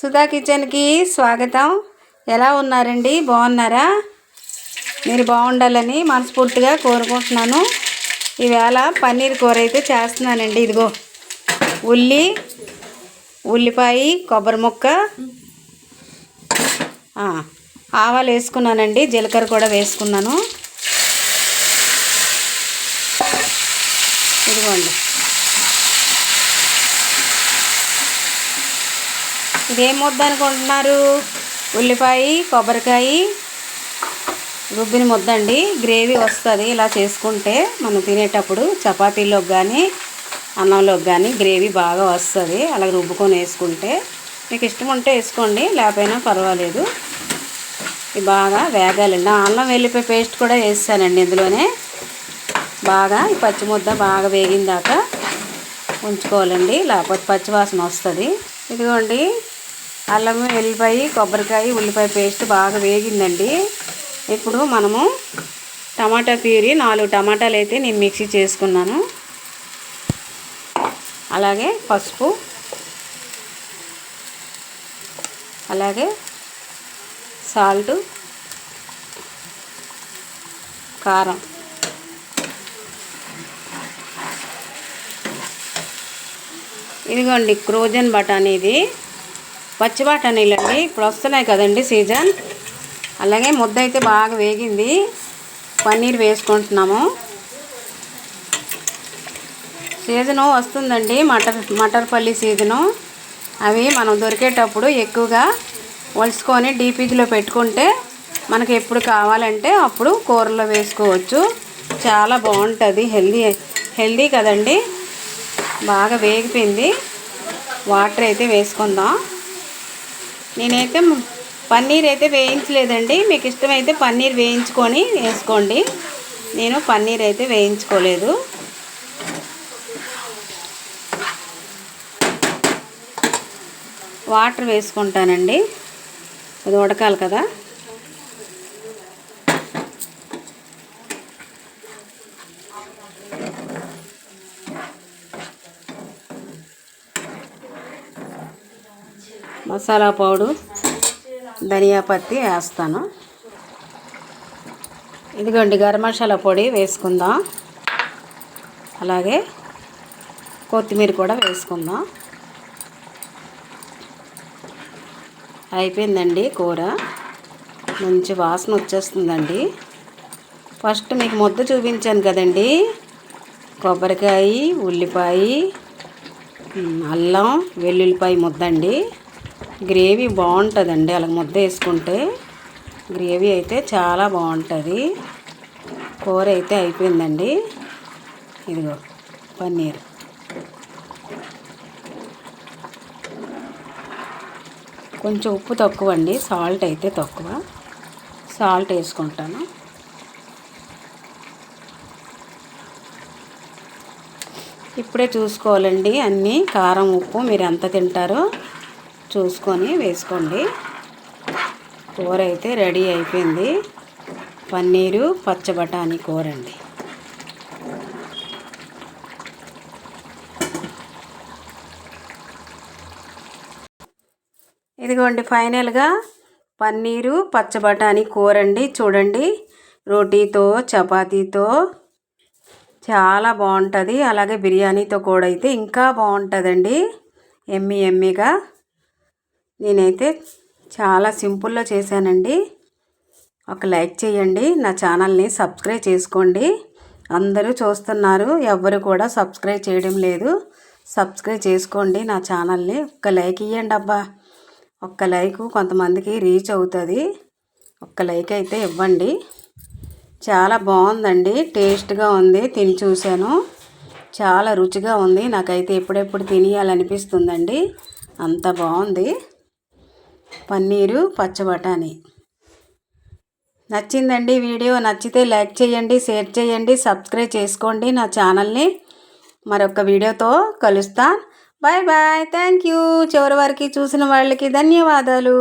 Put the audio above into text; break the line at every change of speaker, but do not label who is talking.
సుధా కిచెన్కి స్వాగతం. ఎలా ఉన్నారండి? బాగున్నారా? మీరు బాగుండాలని మనస్ఫూర్తిగా కోరుకుంటున్నాను. ఈవేళ పన్నీర్ కూర అయితే చేస్తున్నానండి. ఇదిగో ఉల్లి ఉల్లిపాయ కొబ్బరి ముక్క. ఆవాలు వేసుకున్నానండి. జీలకర్ర కూడా వేసుకున్నాను. ఇదిగోండి. ఇదేం ముద్ద అనుకుంటున్నారు? ఉల్లిపాయ కొబ్బరికాయ రుబ్బిన ముద్ద అండి గ్రేవీ వస్తుంది ఇలా చేసుకుంటే మనం తినేటప్పుడు చపాతీలోకి కానీ అన్నంలోకి కానీ గ్రేవీ బాగా వస్తుంది. అలా రుబ్బుకొని వేసుకుంటే మీకు ఇష్టం ఉంటే వేసుకోండి లేకపోయినా పర్వాలేదు. ఇది బాగా వేగాలండి. ఆ అల్లం వెల్లిపాయ పేస్ట్ కూడా వేసానండి ఇందులోనే. బాగా ఈ పచ్చి ముద్ద బాగా వేగిన దాకా ఉంచుకోవాలండి. లేకపోతే పచ్చివాసన వస్తుంది. ఇదిగోండి అల్లం ఎల్లిపాయ కొబ్బరికాయ ఉల్లిపాయ పేస్ట్ బాగా వేగిందండి. ఇప్పుడు మనము టమాటా ప్యూరీ నాలుగు టమాటాలు అయితే నేను మిక్సీ చేసుకున్నాను. అలాగే పసుపు అలాగే సాల్ట్ కారం. ఇదిగోండి క్రోజన్ బఠానీ ఇది. పచ్చి బఠానీలు అండి ఇప్పుడు వస్తున్నాయి కదండి సీజన్. అలాగే ముద్ద అయితే బాగా వేగింది. పన్నీర్ వేసుకుంటున్నాము. సీజను వస్తుందండి. మటర్ మటర్ పల్లి సీజను. అవి మనం దొరికేటప్పుడు ఎక్కువగా వలుసుకొని డీపీజీలో పెట్టుకుంటే మనకి ఎప్పుడు కావాలంటే అప్పుడు కూరలో వేసుకోవచ్చు. చాలా బాగుంటుంది. హెల్దీ హెల్దీ కదండి. బాగా వేగిపోయింది. వాటర్ అయితే వేసుకుందాం. నేనైతే పన్నీర్ అయితే వేయించలేదండి. మీకు ఇష్టమైతే పన్నీర్ వేయించుకొని వేసుకోండి. నేను పన్నీర్ అయితే వేయించుకోలేదు. వాటర్ వేసుకుంటానండి. అది ఉడకాలి కదా. మసాలా పౌడర్ ధనియా పత్తి వేస్తాను. ఇదిగోండి గరం మసాలా పొడి వేసుకుందాం. అలాగే కొత్తిమీర కూడా వేసుకుందాం. అయిపోయిందండి కూర. మంచి వాసన వచ్చేస్తుందండి. ఫస్ట్ మీకు ముద్ద చూపించాను కదండి. కొబ్బరికాయ ఉల్లిపాయ అల్లం వెల్లుల్లిపాయ ముద్దండి. గ్రేవీ బాగుంటుందండి అలా ముద్ద వేసుకుంటే. గ్రేవీ అయితే చాలా బాగుంటుంది. కూర అయితే అయిపోయిందండి. ఇదిగో పన్నీర్. కొంచెం ఉప్పు తక్కువ అండి సాల్ట్ అయితే తక్కువ. సాల్ట్ వేసుకుంటాను. ఇప్పుడే చూసుకోవాలండి అన్నీ. కారం ఉప్పు మీరు ఎంత తింటారో. చూసుకొని వేసుకోండి. కూర అయితే రెడీ అయిపోయింది. పన్నీరు పచ్చబటాని బఠానీ కూర అండి ఇదిగోండి ఫైనల్గా పన్నీరు పచ్చబటాని బఠానీ కూర అండి చూడండి రోటీతో చపాతీతో చాలా బాగుంటుంది. అలాగే బిర్యానీతో కూడా అయితే ఇంకా బాగుంటుందండి. ఎమ్మి ఎమ్మిగా. నేనైతే చాలా సింపుల్లో చేశానండి. ఒక లైక్ చేయండి నా ఛానల్ని సబ్స్క్రైబ్ చేసుకోండి. అందరూ చూస్తున్నారు ఎవ్వరు కూడా సబ్స్క్రైబ్ చేయడం లేదు. సబ్స్క్రైబ్ చేసుకోండి నా ఛానల్ని ఒక్క లైక్ ఇవ్వండి అబ్బా. ఒక్క లైక్ కొంతమందికి రీచ్ అవుతుంది. ఒక్క లైక్ అయితే ఇవ్వండి. చాలా బాగుందండి టేస్ట్గా ఉంది తిని చూశాను. చాలా రుచిగా ఉంది నాకైతే ఎప్పుడెప్పుడు తినేయాలనిపిస్తుందండి. అంత బాగుంది. పన్నీరు పచ్చ బఠానీ నచ్చిందండి వీడియో నచ్చితే లైక్ చేయండి షేర్ చేయండి సబ్స్క్రైబ్ చేసుకోండి నా ఛానల్ని. మరొక వీడియోతో కలుస్తాను. Bye bye. థ్యాంక్ యూ చివరి వరకు చూసిన వాళ్ళకి ధన్యవాదాలు.